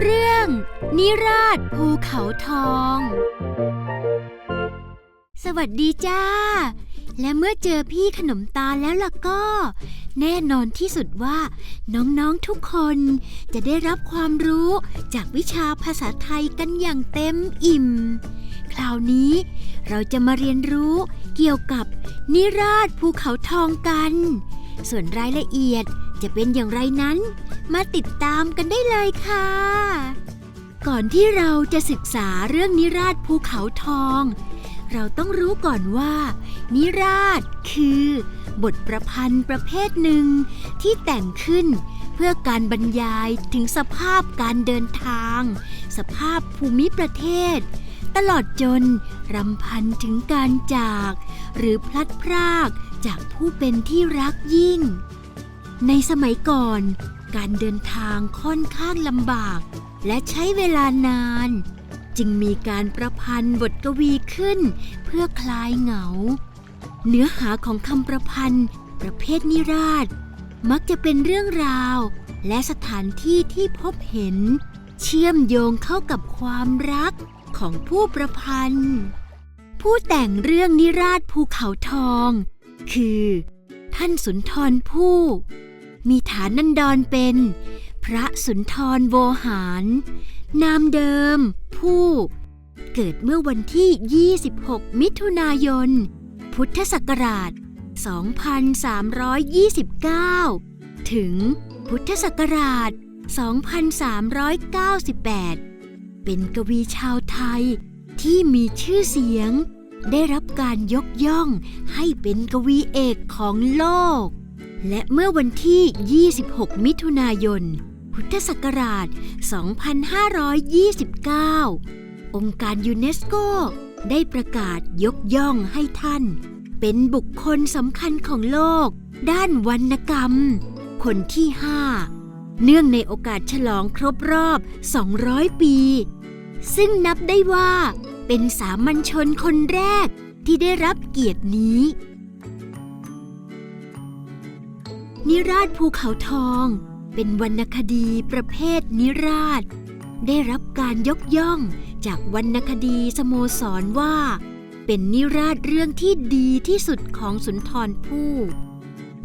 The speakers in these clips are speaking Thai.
เรื่อง นิราชภูเขาทอง สวัสดีจ้า และเมื่อเจอพี่ขนมตาแล้วล่ะก็ แน่นอนที่สุดว่า น้องๆทุกคนจะได้รับความรู้จากวิชาภาษาไทยกันอย่างเต็มอิ่ม คราวนี้เราจะมาเรียนรู้เกี่ยวกับนิราชภูเขาทองกัน ส่วนรายละเอียดจะเป็นอย่างไรนั้น มาติดตามกันได้เลยค่ะ ก่อนที่เราจะศึกษาเรื่องนิราชภูเขาทอง เราต้องรู้ก่อนว่า นิราชคือบทประพันธ์ประเภทหนึ่งที่แต่งขึ้นเพื่อการบรรยายถึงสภาพการเดินทาง สภาพภูมิประเทศ ตลอดจนรำพันถึงการจาก หรือพลัดพรากจากผู้เป็นที่รักยิ่ง ในสมัยก่อน การเดินทางค่อนข้างลำบาก และใช้เวลานาน จึงมีการประพันธ์บทกวีขึ้น เพื่อคลายเหงา เนื้อหาของคำประพันธ์ ประเภทนิราชมักจะเป็นเรื่องราว และสถานที่ที่พบเห็น เชื่อมโยงเข้ากับความรักของผู้ประพันธ์ ผู้แต่งเรื่องนิราชภูเขาทอง คือ ท่านสุนทรภู่ มีฐานันดรเป็น พระสุนทรโวหาร นามเดิม ผู้ เกิดเมื่อวันที่ 26 มิถุนายน พุทธศักราช 2329 ถึงพุทธศักราช 2398 เป็นกวีชาวไทยที่มีชื่อเสียง ได้รับการยกย่องให้เป็นกวีเอกของโลก และเมื่อวันที่ 26 มิถุนายน พุทธศักราช 2529 องค์การยูเนสโก ได้ประกาศยกย่องให้ท่าน เป็นบุคคลสำคัญของโลก ด้านวรรณกรรม คนที่ 5 เนื่องในโอกาสฉลองครบรอบ 200 ปี ซึ่งนับได้ว่าเป็นสามัญชนคนแรกที่ได้รับเกียรตินี้ นิราชภูเขาทอง เป็นวรรณคดีประเภทนิราช ได้รับการยกย่องจากวรรณคดีสโมสรว่า เป็นนิราชเรื่องที่ดีที่สุดของสุนทรภู่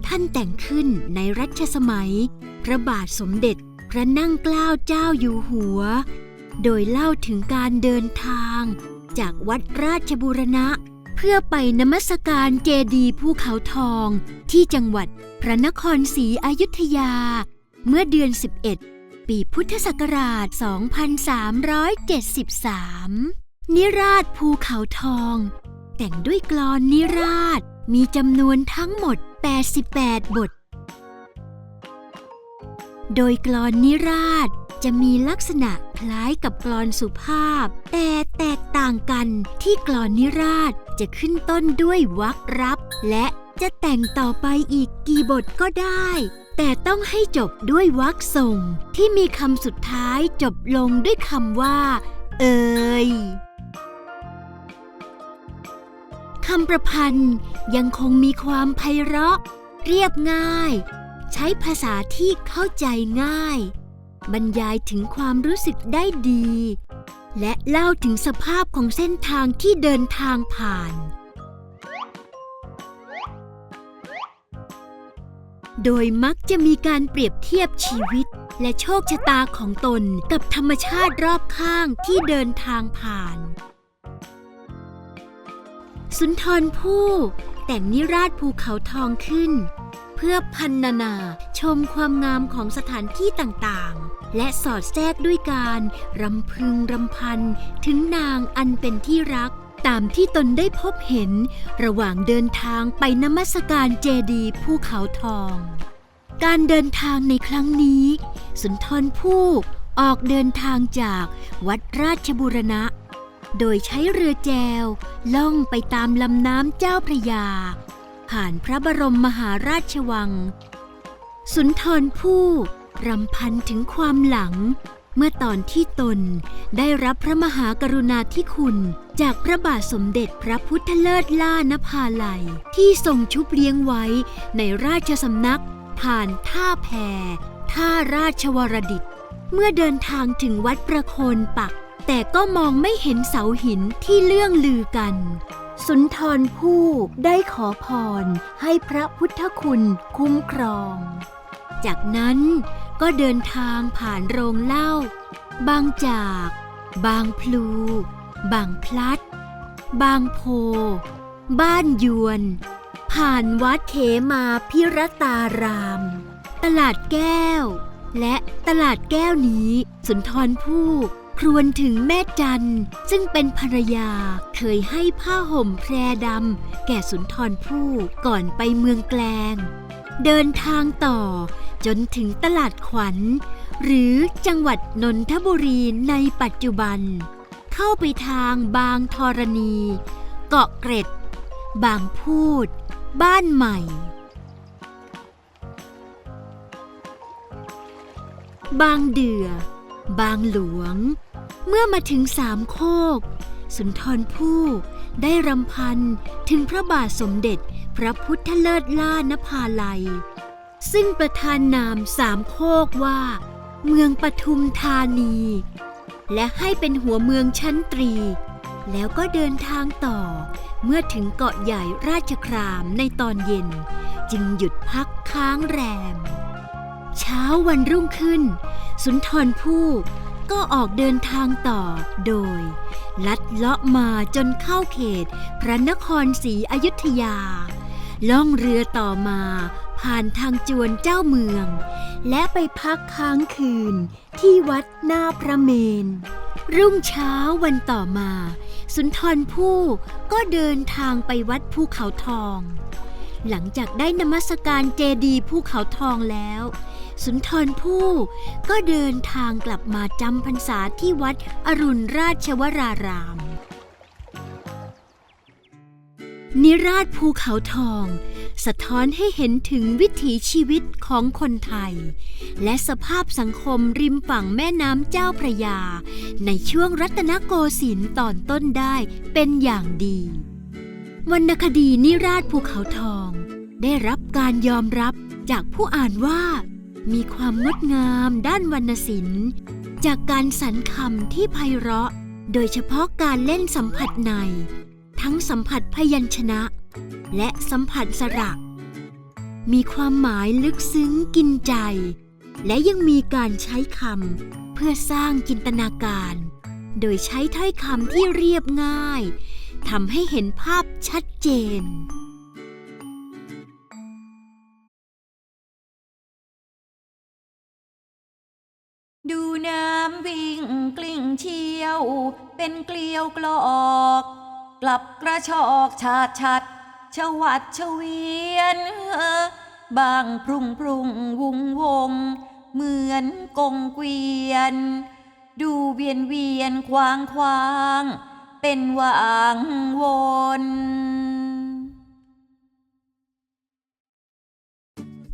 ท่านแต่งขึ้นในรัชสมัย พระบาทสมเด็จพระนั่งเกล้าเจ้าอยู่หัว โดยเล่าถึงการเดินทาง จากวัดราชบูรณะ เพื่อไปนมัสการเจดีภูเขาทอง ที่จังหวัดพระนครศรีอยุธยา เมื่อเดือน 11 ปีพุทธศักราช 2373 นิราชภูเขาทอง แต่งด้วยกลอนนิราชมีจำนวนทั้งหมด 88 บท โดยกลอนนิราชจะมีลักษณะ คล้ายกับกลอนสุภาพ แต่แตกต่างกันที่กลอนนิราชจะขึ้นต้นด้วยวรรครับ และจะแต่งต่อไปอีกกี่บทก็ได้ แต่ต้องให้จบด้วยวรรคส่ง ที่มีคำสุดท้ายจบลงด้วยคำว่า เอ่ยคำประพันธ์ยังคงมีความไพเราะ เรียบง่าย ใช้ภาษาที่เข้าใจง่าย บรรยายถึงความรู้สึกได้ดี และเล่าถึงสภาพของเส้นทางที่เดินทางผ่าน โดยมักจะมีการเปรียบเทียบชีวิตและโชคชะตาของตนกับธรรมชาติรอบข้างที่เดินทางผ่าน สุนทรภู่แต่งนิราชภูเขาทองขึ้น เพื่อพันนานาชมความงามของสถานที่ต่างๆ และสอดแทรกด้วยการรำพึงรำพันถึงนางอันเป็นที่รัก ตามที่ตนได้พบเห็น ระหว่างเดินทางไปนมัสการเจดีภูเขาทอง การเดินทางในครั้งนี้ สุนทรภู่ออกเดินทางจากวัดราชบุรณะ โดยใช้เรือแจว ล่องไปตามลำน้ำเจ้าพระยา ผ่านพระบรมมหาราชวัง สุนทรภู่รำพันถึงความหลัง เมื่อตอนที่ตนได้รับพระมหากรุณาธิคุณ จากพระบาทสมเด็จพระพุทธเลิศล่านภาลัย ที่ทรงชุบเลี้ยงไว้ในราชสำนัก ผ่านท่าแพท่าราชวรดิต เมื่อเดินทางถึงวัดประโคนปัก แต่ก็มองไม่เห็นเสาหินที่เลื่องลือกัน สุนทรผู้ได้ขอพรให้พระพุทธคุณคุ้มครอง จากนั้นก็เดินทางผ่านโรงเหล้าบางจาก บางพลู บางพลัด บางโพ บ้านยวน ผ่านวัดเขมาพิรตาราม ตลาดแก้ว และตลาดแก้วนี้ สุนทรภู่ ครวญถึงแม่จันซึ่งเป็นภรรยาเคยให้ผ้าห่มแพรดำแก่สุนทรภู่ก่อนไปเมืองแกลง เดินทางต่อจนถึงตลาดขวัญ หรือจังหวัดนนทบุรีในปัจจุบัน เข้าไปทางบางธรณี เกาะเกร็ด บางพูด บ้านใหม่ บางเดือบางหลวง เมื่อมาถึงสามโคก สุนทรภู่ได้รำพันถึงพระบาทสมเด็จพระพุทธเลิศล่านภาลัย ซึ่งประธานนามสามโคกว่า เมืองปทุมธานี และให้เป็นหัวเมืองชั้นตรี แล้วก็เดินทางต่อเมื่อถึงเกาะใหญ่ราชครามในตอนเย็น จึงหยุดพักค้างแรม เช้าวันรุ่งขึ้น สุนทรภู่ ก็ออกเดินทางต่อโดย ลัดเลาะมาจนเข้าเขต พระนครศรีอยุธยา ล่องเรือต่อมา ผ่านทางจวนเจ้าเมือง และไปพักค้างคืนที่วัดหน้าพระเมน รุ่งเช้าวันต่อมา สุนทรภู่ก็เดินทางไปวัดภูเขาทอง หลังจากได้นมัสการเจดีย์ภูเขาทองแล้ว สุนทรภู่ก็เดินทางกลับมาจำพรรษาที่วัดอรุณราชวราราม นิราชภูเขาทอง สะท้อนให้เห็นถึงวิถีชีวิตของคนไทย และสภาพสังคมริมฝั่งแม่น้ำเจ้าพระยา ในช่วงรัตนโกสินทร์ตอนต้นได้เป็นอย่างดีวรรณคดีนิราชภูเขาทอง ได้รับการยอมรับจากผู้อ่านว่า มีความงดงามด้านวรรณศิลป์ จากการสรรคำที่ไพเราะ โดยเฉพาะการเล่นสัมผัสใน ทั้งสัมผัสพยัญชนะ และสัมผัสสระ มีความหมายลึกซึ้งกินใจ และยังมีการใช้คำเพื่อสร้างจินตนาการ โดยใช้ถ้อยคำที่เรียบง่ายทำให้เห็นภาพชัดเจน น้ำวิ่งกลิ้งเชี่ยว เป็นเกลียวกลอก กลับกระชอกชาดชัดชวัดชเวียนเออบางพรุงพรุงวุงวง เหมือนกงเกวียน ดูเวียนเวียนควางควาง เป็นวางวน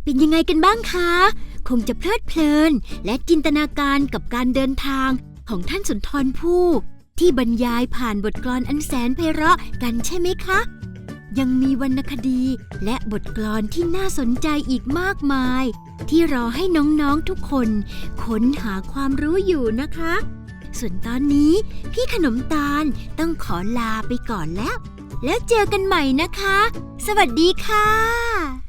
เป็นยังไงกันบ้างคะ คงจะเพลิดเพลิน และจินตนาการกับการเดินทางของท่านสุนทรภู่ที่บรรยายผ่านบทกลอนอันแสนไพเราะกันใช่ไหมคะ ยังมีวรรณคดีและบทกลอนที่น่าสนใจอีกมากมาย ที่รอให้น้องๆทุกคนค้นหาความรู้อยู่นะคะ ส่วนตอนนี้พี่ขนมตาลต้องขอลาไปก่อนแล้ว แล้วเจอกันใหม่นะคะ สวัสดีค่ะ